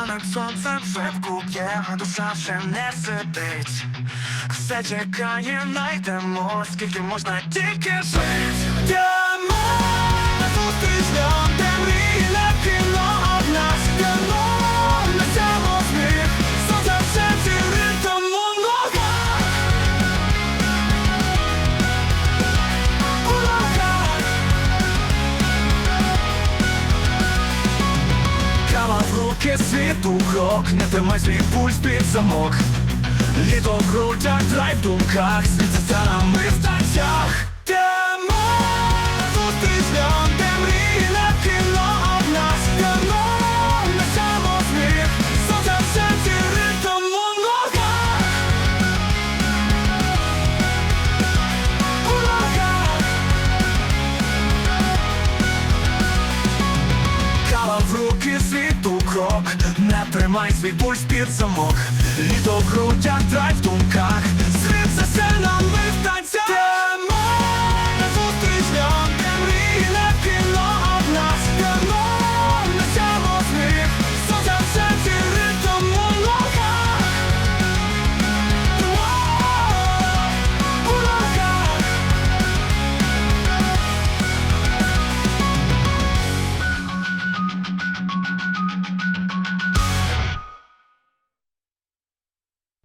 Ранок сонце вже вкує, а душа ще не сидить. Все чекає, найдемо, скільки можна тільки жить. Кава в руки, світ у крок, не тримай свій пульс під замок. Літо в грудях, драйв в думках, крок. Не тримай свій пульс під замок. Літо грудях, драйв в